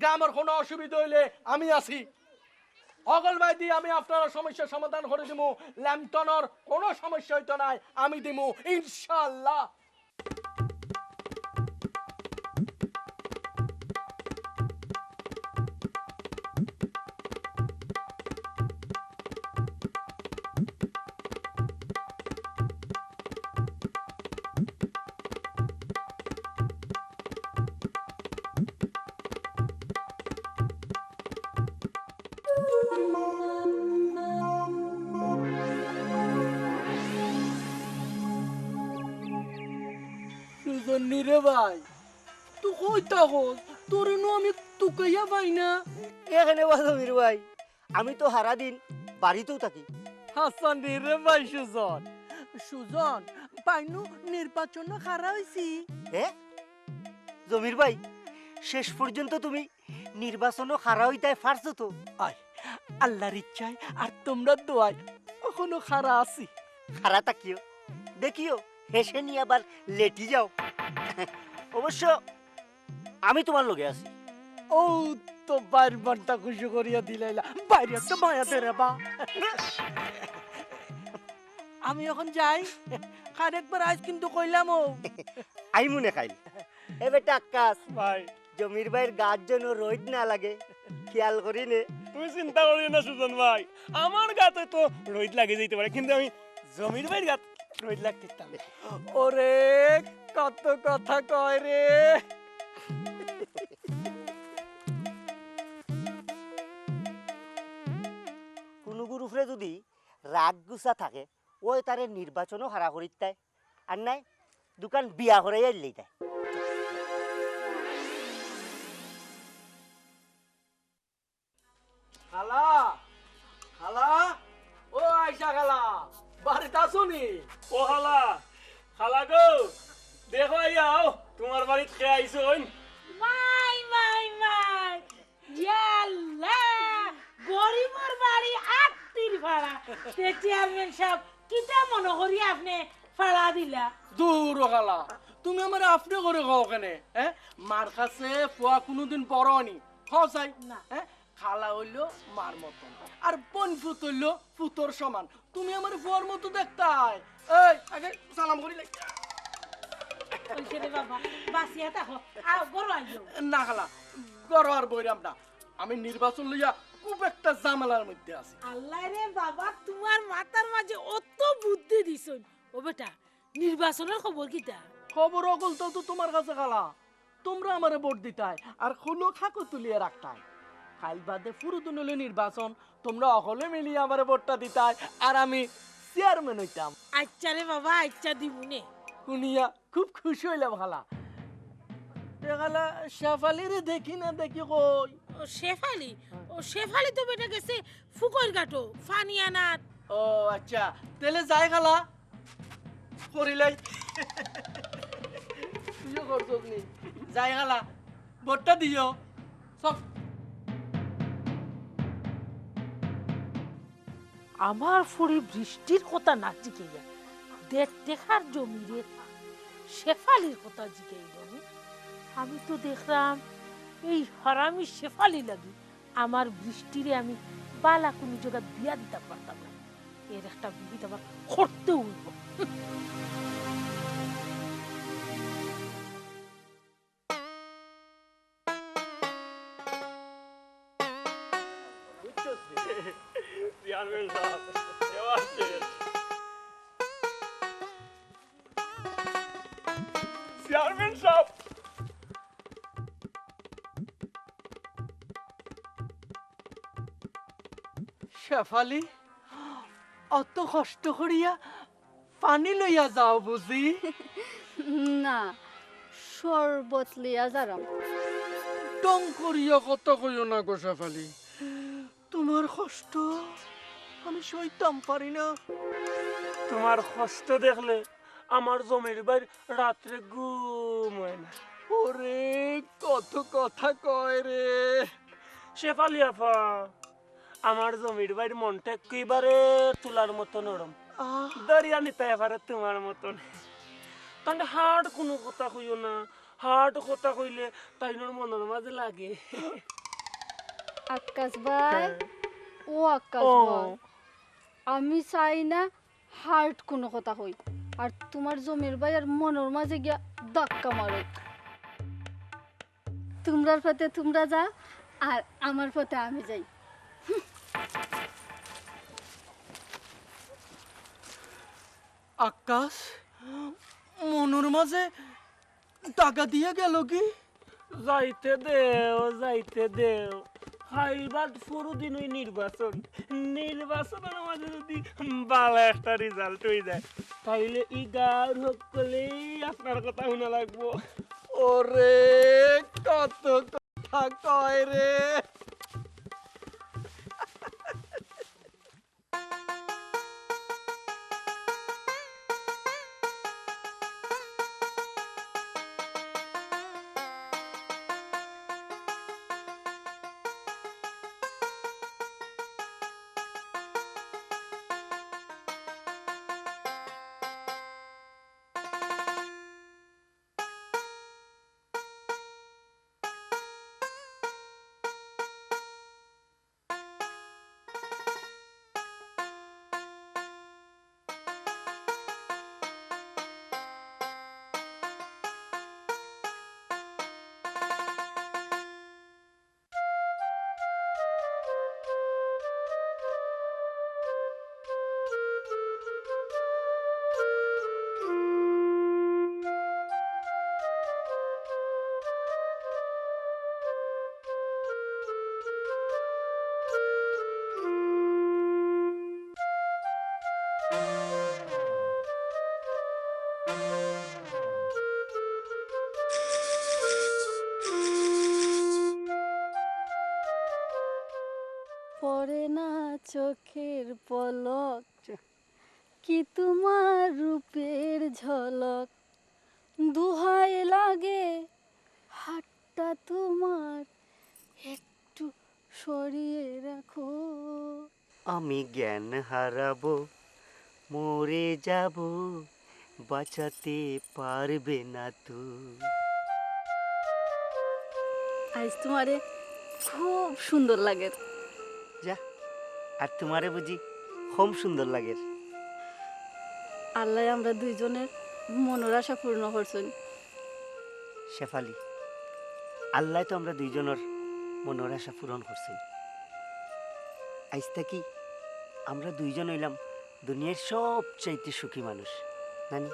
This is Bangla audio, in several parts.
গ্রামের কোনো অসুবিধা হইলে আমি আছি। অগল ভাই দিয়ে আমি আপনার সমস্যা সমাধান করে দিব ল্যাম্পটনের কোনো সমস্যা হইতো নাই, আমি দিব ইনশাল্লাহ রে ভাই। তুই কই থাকস তোর নু আমি তুকাইয়া পাই না। এখানে বাজমির ভাই। আমি তো হারা দিন বাড়িতেও থাকি। হাসান রে ভাই সুজন। সুজন পাইনু নির্বাচন খারা হইছি। হে? জমির ভাই শেষ পর্যন্ত তুমি নির্বাচনও হারা হইতে পারছ তো? আয় আল্লাহর ইচ্ছায় আর তোমরা দোয়াই এখনও খারা আছি। হারা তাকিও দেখিও হেসে নিয়ে আবার লেটি যাও। অবশ্য আমি তোমার লগে আছি। ও তো বাইর বানটা খুশি করিয়া দিলাইলা বাইরে তো মায়া রে বা আমি এখন যাই। কার একবার আজ কিন্তু কইলাম ও। আই মনে খাইল। এ বেটা আকাশ ভাই। জমির ভাইয়ের গাছ যেন রোদ না লাগে খেয়াল করি নে। তুমি চিন্তা করিও না সুজন ভাই। আমার গাতে তো রোদ লাগে যেতে পারে কিন্তু আমি জমির ভাইয়ের গাত রোদ লাগতে দিতাম ওরে, কত কথা কয় রে। কোনো যদি রাগ গুসা থাকে, ওই তারে নির্বাচনও হারা করিত আর নাই, দোকান বিয়া করে আইলেই তাই চেয়ারম্যান সাহেব কিটা মনে করি আপনি ভাড়া দিলা? দূর খালা তুমি আমার আপনি করে খাও কেনে হ্যাঁ মার কাছে কোনোদিন পড়নি খাও চাই হ্যাঁ খালা হইল মার মতন। আর বোন ফুত হইল ফুতোর সমান। তুমি আমার ফুয়ার মতো দেখতাই। এই আগে সালাম করি না খালা আর বইরাম না। আমি নির্বাচন লইয়া খুব একটা ঝামেলার মধ্যে আছি। আল্লাহ রে বাবা তোমার মাথার মাঝে অত বুদ্ধি দিছন ও বেটা নির্বাচনের খবর কিটা খবর অগল তো তো তোমার কাছে খালা। তোমরা আমারে ভোট দিতাই আর হলো খাকো তুলিয়ে রাখতাই। কাল বাদে ফুরুদুন হলো নির্বাচন তোমরা অকলে মিলিয়ে আমারে ভোটটা দিতাই আর আমি চেয়ারম্যান হইতাম। আচ্ছা রে বাবা আচ্ছা দিবুনে শুনিয়া খুব খুশি হইলাম খালা। দেখালা শেফালিরে দেখি না দেখি কই? শেফালি? শেফালি তো বেটা গেছে ফুকর গাটো ফানি আনার ও আচ্ছা তাহলে যাই খালা। করিলাই। তুইও করছস নি? যাই খালা ভোটটা দিও। সব আমার ফুরি বৃষ্টির কথা না জিকেইয়া দেখ দেখার জমিরে শেফালির কথা জিকেইল আমি তো দেখলাম এই হারামি শেফালি লাগি আমার বৃষ্টিরে আমি বালা কোনো জায়গা বিয়া দিতে পারতাম না। এর একটা বিহিত আবার করতে উঠব চেয়ারম্যান সাহেব শেফালি অত কষ্ট করিয়া পানি লইয়া যাও বুঝি? না শরবত লিয়া যারাম। টং করিয়া কত কইও না গো শেফালি? তোমার কষ্ট আমি সইতাম পারি না। তোমার কষ্ট দেখলে আমার জমির বাড়ি রাত্রে ঘুম হয় না। ওরে কত কথা কয় রে। শেফালি আপা আমার জমির বাড়ির মনটা একেবারে তুলার মতো নরম দরিয়া নিতে পারে তোমার মতন। তাহলে হাড় কোনো কথা কইও না। হাট কথা কইলে তাইনোর মনের মাঝে লাগে। আকাশ ভাই ও আকাশ ভাই আমি চাই না হার্ট কোনো কথা হই আর তোমার জমির ভাই আর মনের মাঝে গিয়া ধাক্কা মারো। তোমরার পথে তোমরা যা আর আমার পথে আমি যাই। আকাশ, মনুর মাঝে টাকা দিয়ে গেল কি? যাইতে দেও যাইতে দেও। হাইলবাদ পুরো দিন ওই নির্বাচন। নির্বাচনের মাঝে যদি ভালো একটা রেজাল্ট হয়ে যায়, তাইলে ই গাঁর সকলেই আপনার কথা শোনা লাগবো। ওরে কত কথা কয় রে। আমি জ্ঞান হারাবো মরে যাব বাঁচাতে পারবে না তু। আজ তোমারে খুব সুন্দর লাগে। যা আর তোমারে বুঝি খুব সুন্দর লাগে। আল্লাহ আমরা দুইজনের মনের আশা পূর্ণ করছেন। শেফালি আল্লাহ তো আমরা দুইজনের মনের আশা পূরণ করছি আজ কি আমরা দুইজন হইলাম দুনিয়ার সবচাইতে সুখী মানুষ নানি?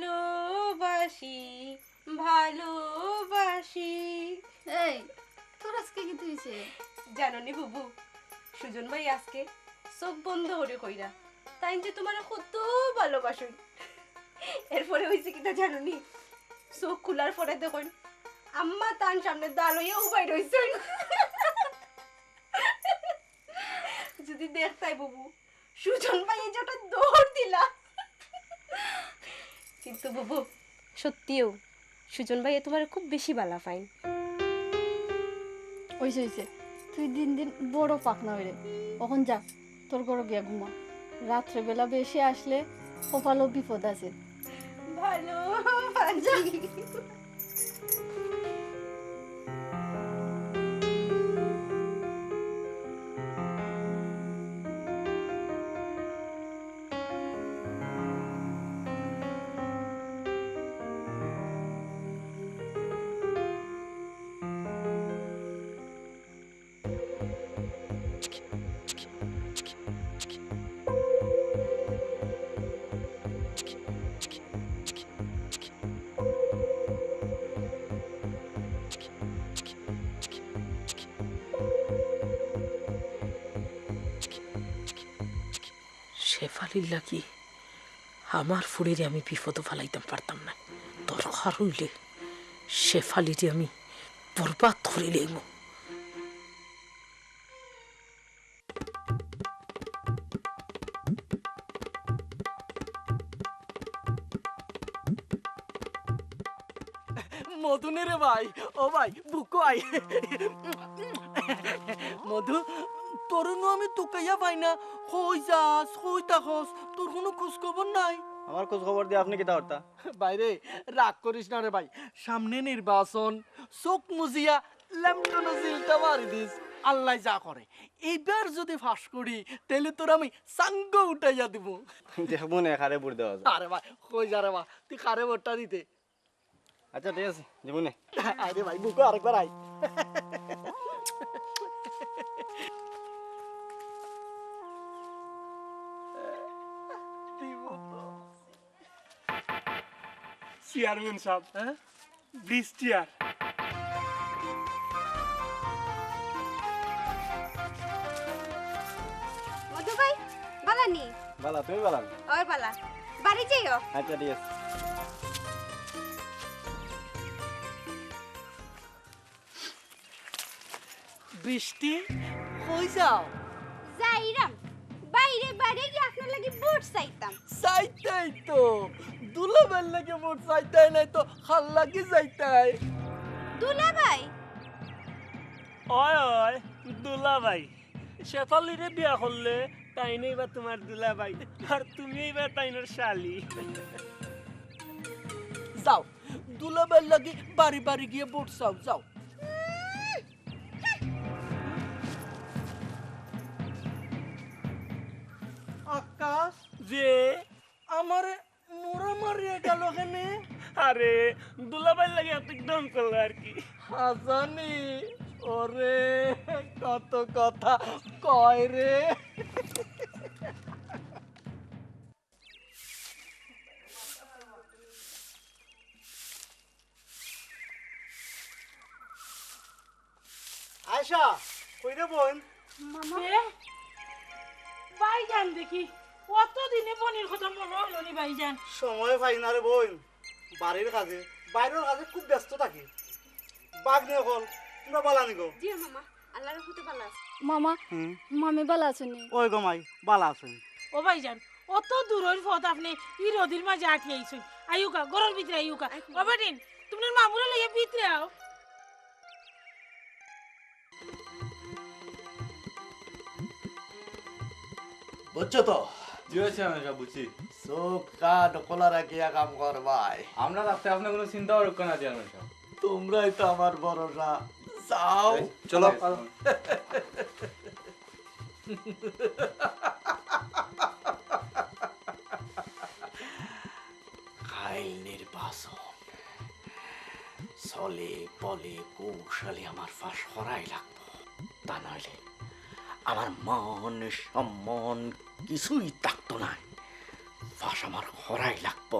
ভালোবাসি ভালোবাসি। এই তোর আজকে কি তুইছে জানো নি বুবু সুজন ভাই আজকে চোখ বন্ধ করে কইরা তাই যে তোমার কত ভালোবাসুন এরপরে হয়েছে কিনা জানো নি চোখ খোলার পরে দেখুন, আম্মা তান সামনে দাঁড়িয়ে উপায় রয়েছে যদি দেখতাই বুবু, সুজন ভাই এই যে ওটা দৌড় দিলা। কিন্তু বাবু, সত্যিও, সুজন ভাই তোমার খুব বেশি বালা ফাইন। ওইছে ওইছে তুই দিন দিন বড় পাকনা হইরে। এখন যা, তোর ঘরে গিয়া ঘুমা। রাত্রেবেলা বেশি আসলে কপালও বিপদ আছে। 哈喽哈哈 শেফালির লাগি আমার ফুড়িরে আমি বিপদ ফালাইতাম পারতাম না। দরকার হইলে শেফালিরে আমি বরবাদ করে লইব। মধুনে রে ভাই, ও ভাই, বুকু আই। মধু তোরনু আমি তোকাইয়া পাই না। কই যাস কই তাকস তোর কোনো খোঁজ খবর নাই? আমার খোঁজ খবর দিয়ে আপনি কিতা করতা? বাইরে রাগ করিস না রে ভাই। সামনে নির্বাচন চোখ মুজিয়া ল্যামটনো জিলটা মারি দিস আল্লাহ যা করে। এইবার যদি ফাঁস করি তাহলে তোর আমি সাঙ্গ উঠাইয়া দিব। দেখব না খারে বুড় দেওয়া আরে ভাই কই যা রে বা তুই কারে ভোটটা দিতে। আচ্ছা ঠিক আছে যাব না। আরে ভাই বুকো আরেকবার আই চেয়ারম্যান সাহেব। হ্যাঁ? Bridge chair. মধু ভাই বালা নি বালা তুমি বালা? ওই বালা। বাড়ি যাইও আচ্ছা ঠিক আছে। বৃষ্টি কই যাও? যাইরাম। বাইরে বাইরে গিয়ে আপনার লাগি বুট চাইতাম। চাইতাই তো। দুলাবেল লাগে মোট চাইতাই নাই তো খাল লাগি যাইতাই। দুলা ভাই ওই ওই দুলা ভাই শেফালিরে বিয়া করলে তাই নেই বা তোমার দুলা ভাই আর তুমি এবার তাইনের শালি। যাও দুলাবেল লাগি বাড়ি বাড়ি গিয়ে ভোট চাও যাও। আকাশ যে আমারে মোরা মারিয়ে গেল কেনে? আরে দুলা ভাই লাগে এত দম করল আর কি। হাজানি ওরে কত কথা কয় রে। আয়সা কই রে বোন? ভাইজান দেখি। কত দিনে পনির কথা মনে হলো নি ভাইজান? সময় পাই না রে বোন। বাড়ির কাজে বাইরের কাজে খুব ব্যস্ত থাকি। বাঘ নিয়ে কল তোমরা বালা নিগো। জি মামা আল্লাহর হুতে বালা আছে। মামা মামি ভালো আছেনি। ওই গমাই বালা আছেন। ও ভাইজান অত দূরের পথ আপনি ই রদির মাঝে আটি আইছুন। আইউকা ঘরের ভিতরে আইউকা ও বেটিন তুমি মামুরা লইয়া ভিতরে আও। বুঝছ তো? হয়েছে আমি বুঝছি। চোখ খোলা রাখিয়া কাম করবাই আমরা রাখতে আপনার কোনো চিন্তা করো না চেয়ারম্যান সাহেব তোমরাই তো আমার ভরসা। যাও। চলো। খাইল নির্বাচন। চলে বলে কৌশলে আমার ফাঁস হরাই লাগবো। তা নইলে আমার মন সম্মান কিছুই থাকতো না। ফাঁস আমার হরাই লাগবো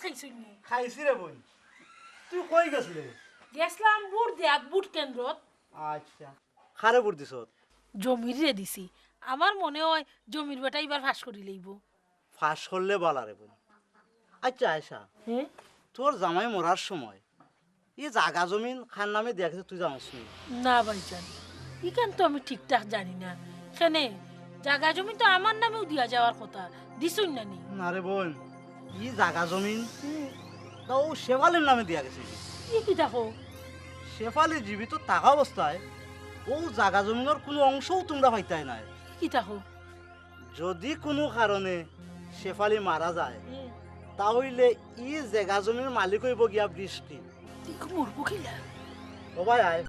ভাত খাইছুন নি খাইছি রে বোন তুই কই গেছিলি? গেছলাম বুট দেয়াত বুট কেন্দ্রত। আচ্ছা। খারে বুড় দিছ? জমির রে দিছি। আমার মনে হয় জমির বেটা এবার ফাঁস করি লইব। ফাঁস করলে বালা রে বোন আচ্ছা আয়সা হ্যাঁ তোর জামাই মরার সময় এই জাগা জমিন খান নামে দেখে তুই জানাস নি? না ভাইজান ইখান তো আমি ঠিকঠাক জানি না। কেনে জাগা জমি তো আমার নামেও দিয়া যাওয়ার কথা। দিছুন না নি? না রে বোন ই জাগা জমিন? তাও শেফালির নামে দিয়া গেছে। কি দেখো? শেফালি জীবিত থাকা অবস্থায় ও জাগা জমিনের কোনো অংশও তোমরা পাইতাই নাই। কি দেখো? যদি কোনো কারণে শেফালি মারা যায় তাহলে ই জাগা জমির মালিক হইব গিয়া বৃষ্টি। মরবো কিলা ও ভাই